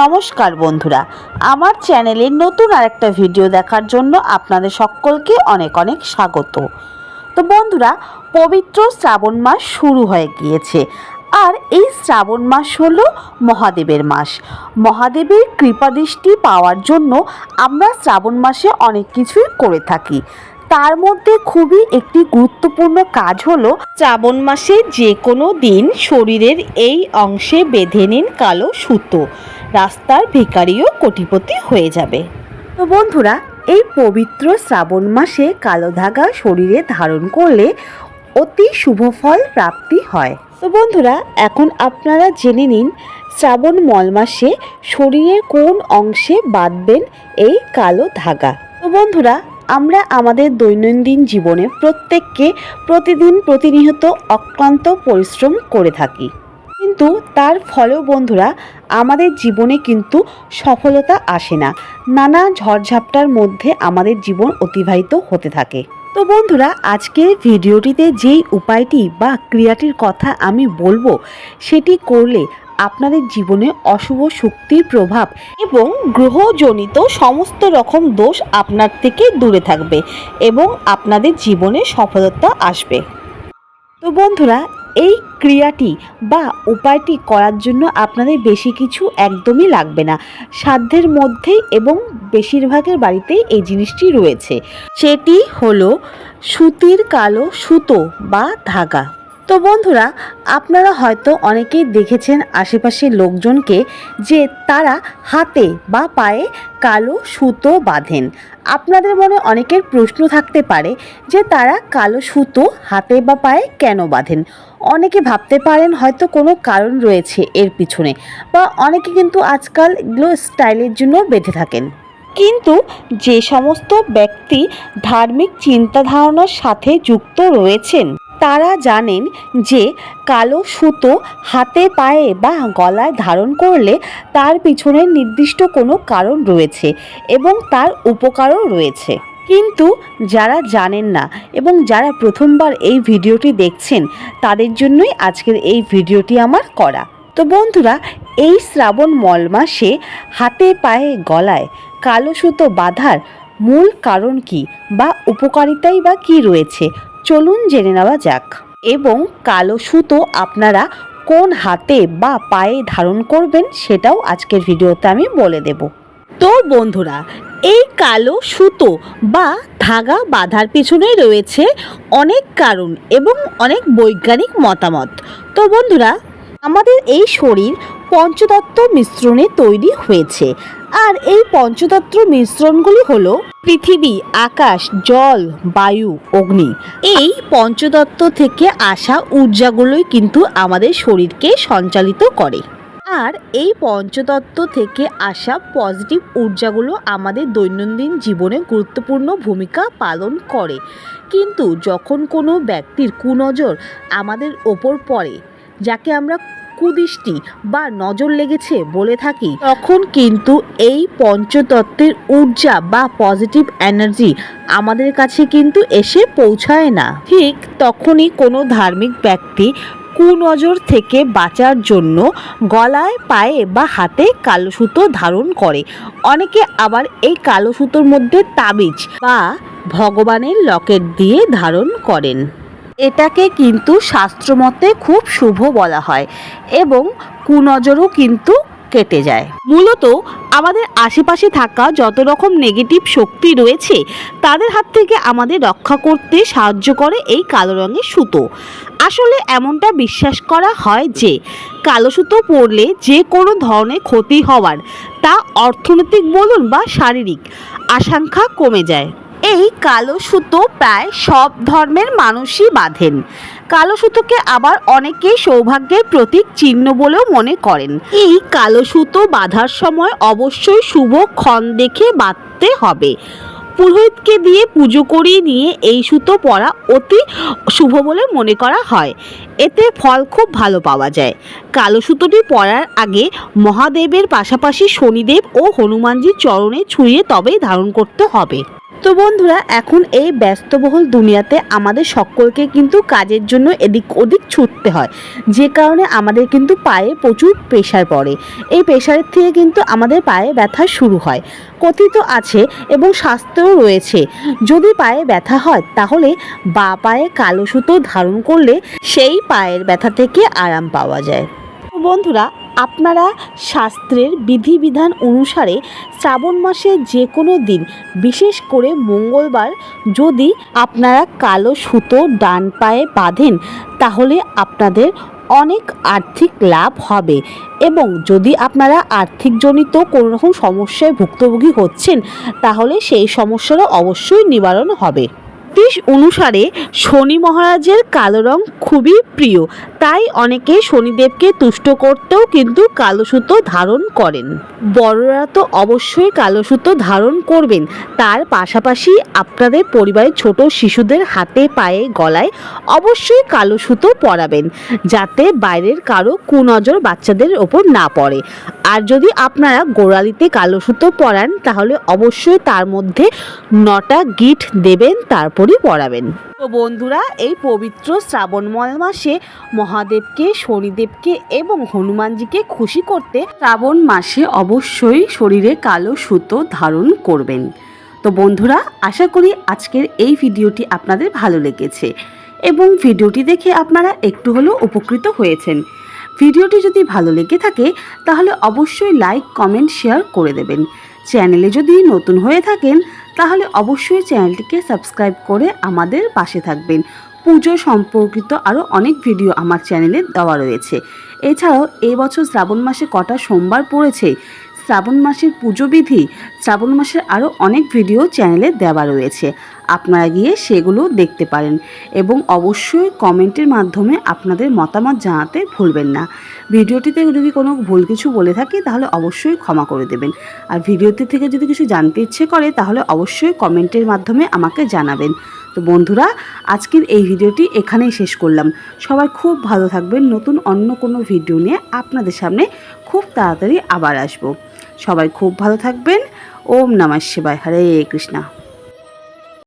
নমস্কার বন্ধুরা, আমার চ্যানেলের নতুন আরেকটা ভিডিও দেখার জন্য আপনাদের সকলকে অনেক অনেক স্বাগত। তো বন্ধুরা, পবিত্র শ্রাবণ মাস শুরু হয়ে গিয়েছে, আর এই শ্রাবণ মাস হলো মহাদেবের মাস। মহাদেবের কৃপাদৃষ্টি পাওয়ার জন্য আমরা শ্রাবণ মাসে অনেক কিছুই করে থাকি। তার মধ্যে খুবই একটি গুরুত্বপূর্ণ কাজ হলো শ্রাবণ মাসে যে কোনো দিন শরীরের এই অংশে বেঁধে নিন কালো সুতো। রাস্তার ভিখারিও কোটিপতি হয়ে যাবে। তো বন্ধুরা এই পবিত্র শ্রাবণ মাসে কালো ধাগা শরীরে ধারণ করলে অতি শুভ ফল প্রাপ্তি হয়। তো বন্ধুরা এখন আপনারা জেনে নিন শ্রাবণ মল মাসে শরীরের কোন অংশে বাঁধবেন এই কালো ধাগা। তো বন্ধুরা আমরা আমাদের দৈনন্দিন জীবনে প্রত্যেককে প্রতিদিন প্রতিনিয়ত অক্লান্ত পরিশ্রম করে থাকি। কিন্তু তার ফলেও বন্ধুরা, আমাদের জীবনে কিন্তু সফলতা আসে না। নানা ঝড়ঝাপটার মধ্যে আমাদের জীবন অতিবাহিত হতে থাকে। তো বন্ধুরা, আজকের ভিডিওটিতে যেই উপায়টি বা ক্রিয়াটির কথা আমি বলব, সেটি করলে আপনাদের জীবনে অশুভ শক্তির প্রভাব এবং গ্রহজনিত সমস্ত রকম দোষ আপনার থেকে দূরে থাকবে এবং আপনাদের জীবনে সফলতা আসবে। তো বন্ধুরা এই ক্রিয়াটি বা উপায়টি করার জন্য আপনাদের বেশি কিছু একদমই লাগবে না। সাধ্যের মধ্যেই এবং বেশিরভাগের বাড়িতেই এই জিনিসটি রয়েছে। সেটি হলো সুতির কালো সুতো বা ধাগা। তো বন্ধুরা, আপনারা হয়তো অনেকেই দেখেছেন আশেপাশের লোকজনকে যে তারা হাতে বা পায়ে কালো সুতো বাঁধেন। আপনাদের মনে অনেকের প্রশ্ন থাকতে পারে যে তারা কালো সুতো হাতে বা পায়ে কেন বাঁধেন? অনেকে ভাবতে পারেন হয়তো কোনো কারণ রয়েছে এর পিছনে বা অনেকে কিন্তু আজকাল এগুলো স্টাইলের জন্য বেঁধে থাকেন। কিন্তু যে সমস্ত ব্যক্তি ধার্মিক চিন্তাধারণার সাথে যুক্ত রয়েছেন তারা জানেন যে কালো সুতো হাতে পায়ে বা গলায় ধারণ করলে তার পিছনে নির্দিষ্ট কোনো কারণ রয়েছে এবং তার উপকারও রয়েছে। কিন্তু যারা জানেন না এবং যারা প্রথমবার এই ভিডিওটি দেখছেন, তাদের জন্যই আজকের এই ভিডিওটি আমার করা। তো বন্ধুরা, এই শ্রাবণ মল মাসে হাতে পায়ে গলায় কালো সুতো বাঁধার মূল কারণ কি বা উপকারিতাই বা কি রয়েছে? চলুন জেনে নেওয়া যাক। এবং কালো সুতো আপনারা কোন হাতে বা পায়ে ধারণ করবেন সেটাও আজকের ভিডিওতে আমি বলে দেব। তো বন্ধুরা, এই কালো সুতো বা ধাগা বাঁধার পিছনে রয়েছে অনেক কারণ এবং অনেক বৈজ্ঞানিক মতামত। তো বন্ধুরা, আমাদের এই শরীর পঞ্চতত্ত্ব মিশ্রণে তৈরি হয়েছে। আর এই পঞ্চতত্ত্ব মিশ্রণগুলি হলো পৃথিবী, আকাশ, জল, বায়ু, অগ্নি। এই পঞ্চতত্ত্ব থেকে আসা ঊর্জাগুলোই কিন্তু আমাদের শরীরকে সঞ্চালিত করে। আর এই পঞ্চতত্ত্ব থেকে আসা পজিটিভ ঊর্জাগুলো আমাদের দৈনন্দিন জীবনে গুরুত্বপূর্ণ ভূমিকা পালন করে। কিন্তু যখন কোনো ব্যক্তির কুনজর আমাদের ওপর পড়ে, যাকে আমরা কুদৃষ্টি বা নজর লেগেছে বলে থাকি। তখন কিন্তু এই পঞ্চতত্ত্বের ঊর্জা বা পজিটিভ এনার্জি আমাদের কাছে কিন্তু এসে পৌঁছায় না। ঠিক তখনই কোনো ধার্মিক ব্যক্তি কুনজর থেকে বাঁচার জন্য গলায়, পায়ে বা হাতে কালো সুতো ধারণ করে। অনেকে আবার এই কালো সুতোর মধ্যে তাবিজ বা ভগবানের লকেট দিয়ে ধারণ করেন। এটাকে কিন্তু শাস্ত্রমতে খুব শুভ বলা হয় এবং কুনজরও কিন্তু কেটে যায়। মূলত আমাদের আশেপাশে থাকা যত রকম নেগেটিভ শক্তি রয়েছে, তাদের হাত থেকে আমাদের রক্ষা করতে সাহায্য করে এই কালো রঙের সুতো। আসলে এমনটা বিশ্বাস করা হয় যে, কালো সুতো পরলে যে কোনো ধরনের ক্ষতি হওয়ার তা অর্থনৈতিক বলুন বা শারীরিক আশঙ্কা কমে যায়। এই কালো সুতো প্রায় সব ধর্মের মানুষই বাঁধেন। কালো সুতোকে আবার অনেকেই সৌভাগ্যের প্রতীক চিহ্ন বলেও মনে করেন। এই কালো সুতো বাঁধার সময় অবশ্যই শুভ ক্ষণ দেখে বাঁধতে হবে। পুরোহিতকে দিয়ে পুজো করিয়ে নিয়ে এই সুতো পরা অতি শুভ বলে মনে করা হয়। এতে ফল খুব ভালো পাওয়া যায়। কালো সুতোটি পরার আগে মহাদেবের পাশাপাশি শনিদেব ও হনুমানজির চরণে ছুঁয়ে তবেই ধারণ করতে হবে। তো বন্ধুরা, এখন এই ব্যস্তবহুল দুনিয়াতে আমাদের সকলকে কিন্তু কাজের জন্য এদিক ওদিক ছুটতে হয়। যে কারণে আমাদের কিন্তু পায়ে প্রচুর প্রেশার পড়ে। এই প্রেশারের থেকে কিন্তু আমাদের পায়ে ব্যথা শুরু হয়। কথিত আছে এবং শাস্ত্রেও রয়েছে, যদি পায়ে ব্যথা হয়, তাহলে বা পায়ে কালো সুতো ধারণ করলে সেই পায়ের ব্যথা থেকে আরাম পাওয়া যায়। বন্ধুরা আপনারা শাস্ত্রের বিধিবিধান অনুসারে শ্রাবণ মাসের যে কোনো দিন, বিশেষ করে মঙ্গলবার, যদি আপনারা কালো সুতো ডান পায়ে বাঁধেন, তাহলে আপনাদের অনেক আর্থিক লাভ হবে এবং যদি আপনারা আর্থিকজনিত কোনো রকম সমস্যায় ভুক্তভোগী হচ্ছেন, তাহলে সেই সমস্যারও অবশ্যই নিবারণ হবে। জ্যোতিষ অনুসারে শনি মহারাজের কালো রং খুবই প্রিয়। তাই অনেকে শনিদেবকে তুষ্ট করতেও কিন্তু কালো সুতো ধারণ করেন। বড়রা তো অবশ্যই কালো সুতো ধারণ করবেন। তার পাশাপাশি আপনাদের পরিবারের ছোট শিশুদের হাতে পায়ে, গলায় অবশ্যই কালো সুতো পরাবেন, যাতে বাইরের কারও কুনজর বাচ্চাদের ওপর না পড়ে। আর যদি আপনারা গোড়ালিতে কালো সুতো পরান, তাহলে অবশ্যই তার মধ্যে নটা গিট দেবেন, তারপরই পরাবেন। তো বন্ধুরা, এই পবিত্র শ্রাবণময় মাসে মহাদেবকে, শনিদেবকে এবং হনুমানজিকে খুশি করতে শ্রাবণ মাসে অবশ্যই শরীরে কালো সুতো ধারণ করবেন। তো বন্ধুরা, আশা করি আজকের এই ভিডিওটি আপনাদের ভালো লেগেছে। এবং ভিডিওটি দেখে আপনারা একটু হলেও উপকৃত হয়েছেন। ভিডিওটি যদি ভালো লেগে থাকে, তাহলে অবশ্যই লাইক কমেন্ট শেয়ার করে দেবেন। চ্যানেলে যদি নতুন হয়ে থাকেন, তাহলে অবশ্যই চ্যানেলটিকে সাবস্ক্রাইব করে আমাদের পাশে থাকবেন। পুজো সম্পর্কিত আরও অনেক ভিডিও আমার চ্যানেলে দেওয়া রয়েছে। এছাড়াও এবছর শ্রাবণ মাসে কটা সোমবার পড়েছে শ্রাবণ মাসের পুজো বিধি শ্রাবণ মাসের আরও অনেক ভিডিও চ্যানেলে দেওয়া রয়েছে। আপনারা গিয়ে সেগুলো দেখতে পারেন এবং অবশ্যই কমেন্টের মাধ্যমে আপনাদের মতামত জানাতে ভুলবেন না। ভিডিওটিতে যদি কোনো ভুল কিছু বলে থাকি, তাহলে অবশ্যই ক্ষমা করে দেবেন। আর ভিডিওটি থেকে যদি কিছু জানতে ইচ্ছে করে, তাহলে অবশ্যই কমেন্টের মাধ্যমে আমাকে জানাবেন। তো বন্ধুরা, আজকের এই ভিডিওটি এখানেই শেষ করলাম। সবাই খুব ভালো থাকবেন। নতুন অন্য কোনো ভিডিও নিয়ে আপনাদের সামনে খুব তাড়াতাড়ি আবার আসব। সবাই খুব ভালো থাকবেন। ওম নমঃ শিবায়। হরে কৃষ্ণা।